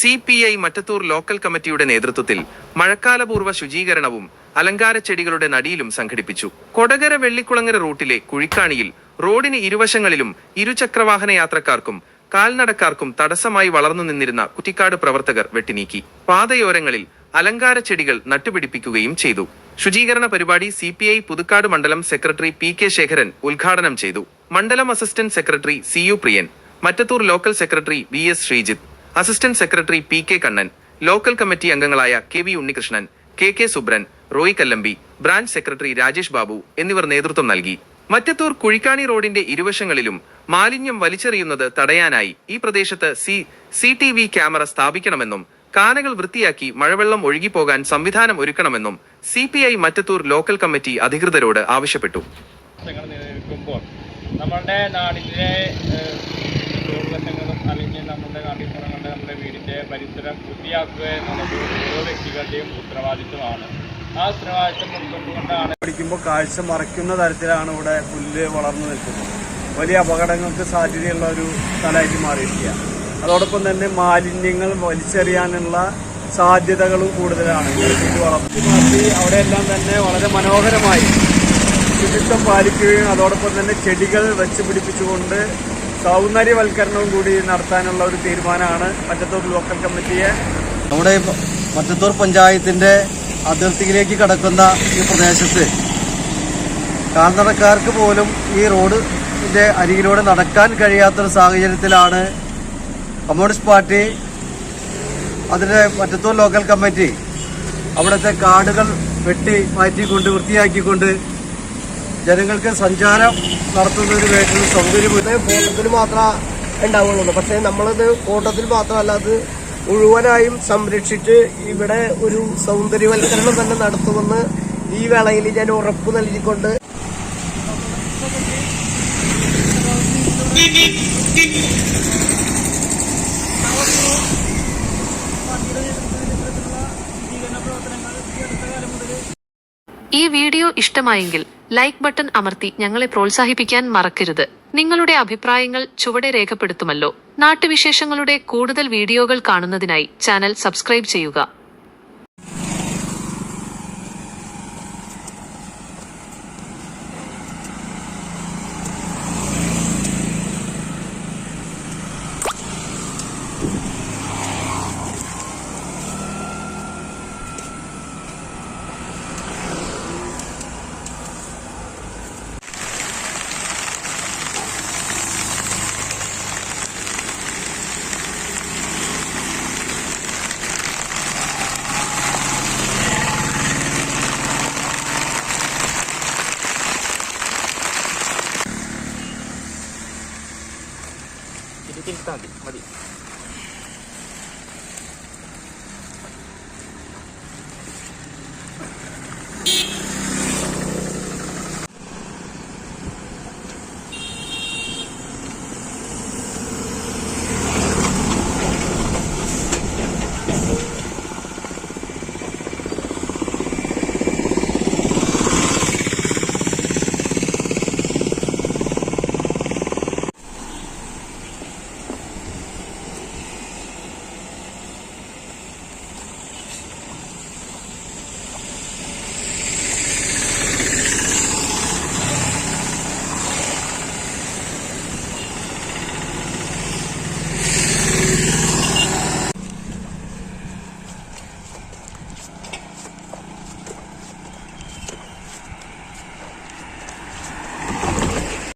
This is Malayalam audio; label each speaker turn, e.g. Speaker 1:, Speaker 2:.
Speaker 1: C P I Mattathur local കമ്മിറ്റിയുടെ നേതൃത്വത്തിൽ മഴക്കാലപൂർവ ശുചീകരണവും അലങ്കാര ചെടികളുടെ നടിയിലും സംഘടിപ്പിച്ചു. കൊടകര വെള്ളിക്കുളങ്ങര റൂട്ടിലെ കുഴിക്കാണിയിൽ റോഡിന് ഇരുവശങ്ങളിലും ഇരുചക്രവാഹന യാത്രക്കാർക്കും കാൽനടക്കാർക്കും തടസ്സമായി വളർന്നു നിന്നിരുന്ന കുറ്റിക്കാട് പ്രവർത്തകർ വെട്ടിനീക്കി. പാതയോരങ്ങളിൽ അലങ്കാര ചെടികൾ നട്ടുപിടിപ്പിക്കുകയും ചെയ്തു. ശുചീകരണ പരിപാടി സി പി ഐ പുതുക്കാട് മണ്ഡലം സെക്രട്ടറി പി കെ ശേഖരൻ ഉദ്ഘാടനം ചെയ്തു. മണ്ഡലം assistant secretary C U Priyan. Mattathur local secretary V S Sreejith. Assistant secretary P K Kannan local committee അംഗങ്ങളായ K V Unnikrishnan K K Subran Roy Kallambi branch secretary Rajesh Babu എന്നിവർ നേതൃത്വം നൽകി. മറ്റത്തൂർ കുഴിക്കാണി റോഡിന്റെ ഇരുവശങ്ങളിലും മാലിന്യം വലിച്ചെറിയുന്നത് തടയാനായി ഈ പ്രദേശത്ത് C C T V camera സ്ഥാപിക്കണമെന്നും കാനകൾ വൃത്തിയാക്കി മഴവെള്ളം ഒഴുകിപ്പോകാൻ സംവിധാനം ഒരുക്കണമെന്നും C P I Mattathur local committee അധികൃതരോട് ആവശ്യപ്പെട്ടു.
Speaker 2: നമ്മുടെ നാടിന്റെ വശങ്ങളും അല്ലെങ്കിൽ നമ്മുടെ നാട്ടിൻപുറങ്ങളുടെ നമ്മുടെ വീടിന്റെ പരിസരം വൃത്തിയാക്കുക എന്നുള്ളത് ഓരോ വ്യക്തികളുടെയും ഉത്തരവാദിത്വമാണ്. ആ ഉത്തരവാദിത്വം ഉൾക്കൊണ്ടുകൊണ്ടാണ്
Speaker 3: പഠിക്കുമ്പോൾ കാഴ്ച മറയ്ക്കുന്ന തരത്തിലാണ് ഇവിടെ പുല്ല് വളർന്നു നിൽക്കുന്നത്. വലിയ അപകടങ്ങൾക്ക് സാധ്യതയുള്ള ഒരു സ്ഥലമായിട്ട് മാറിയിരിക്കുക. അതോടൊപ്പം തന്നെ മാലിന്യങ്ങൾ വലിച്ചെറിയാനുള്ള സാധ്യതകളും കൂടുതലാണ്. വളർത്തി മാറ്റി അവിടെയെല്ലാം തന്നെ വളരെ മനോഹരമായി ശുചിത്വം പാലിക്കുകയും അതോടൊപ്പം തന്നെ ചെടികൾ വെച്ച് പിടിപ്പിച്ചുകൊണ്ട് സൗന്ദര്യവൽക്കരണവും കൂടി നടത്താനുള്ള ഒരു തീരുമാനമാണ് മറ്റത്തൂർ ലോക്കൽ കമ്മിറ്റിയെ.
Speaker 4: നമ്മുടെ മറ്റത്തൂർ പഞ്ചായത്തിന്റെ അതിർത്തിയിലേക്ക് കടക്കുന്ന ഈ പ്രദേശത്ത് കാൽനടക്കാർക്ക് പോലും ഈ റോഡിന്റെ അരികിലൂടെ നടക്കാൻ കഴിയാത്തൊരു സാഹചര്യത്തിലാണ് കമ്മ്യൂണിസ്റ്റ് പാർട്ടി അതിന്റെ മറ്റത്തൂർ ലോക്കൽ കമ്മിറ്റി അവിടുത്തെ കാടുകൾ വെട്ടി മാറ്റിക്കൊണ്ട് വൃത്തിയാക്കിക്കൊണ്ട് ജനങ്ങൾക്ക് സഞ്ചാരം നടത്തുന്നതിന് വേണ്ടി സൗകര്യം
Speaker 5: ഫോട്ടോത്തിൽ മാത്രമേ ഉണ്ടാവുള്ളൂ പക്ഷേ നമ്മളത് ഫോട്ടത്തിൽ മാത്രമല്ല അത് മുഴുവനായും സംരക്ഷിച്ച് ഇവിടെ ഒരു സൗന്ദര്യവൽക്കരണം തന്നെ നടത്തുമെന്ന് ഈ വേളയിൽ ഞാൻ ഉറപ്പ് നൽകിക്കൊണ്ട്
Speaker 6: ഈ വീഡിയോ ഇഷ്ടമായെങ്കിൽ ലൈക്ക് ബട്ടൺ അമർത്തി ഞങ്ങളെ പ്രോത്സാഹിപ്പിക്കാൻ മറക്കരുത്. നിങ്ങളുടെ അഭിപ്രായങ്ങൾ ചുവടെ രേഖപ്പെടുത്തുമല്ലോ. നാട്ടുവിശേഷങ്ങളുടെ കൂടുതൽ വീഡിയോകൾ കാണുന്നതിനായി ചാനൽ സബ്സ്ക്രൈബ് ചെയ്യുക.
Speaker 2: Kita di.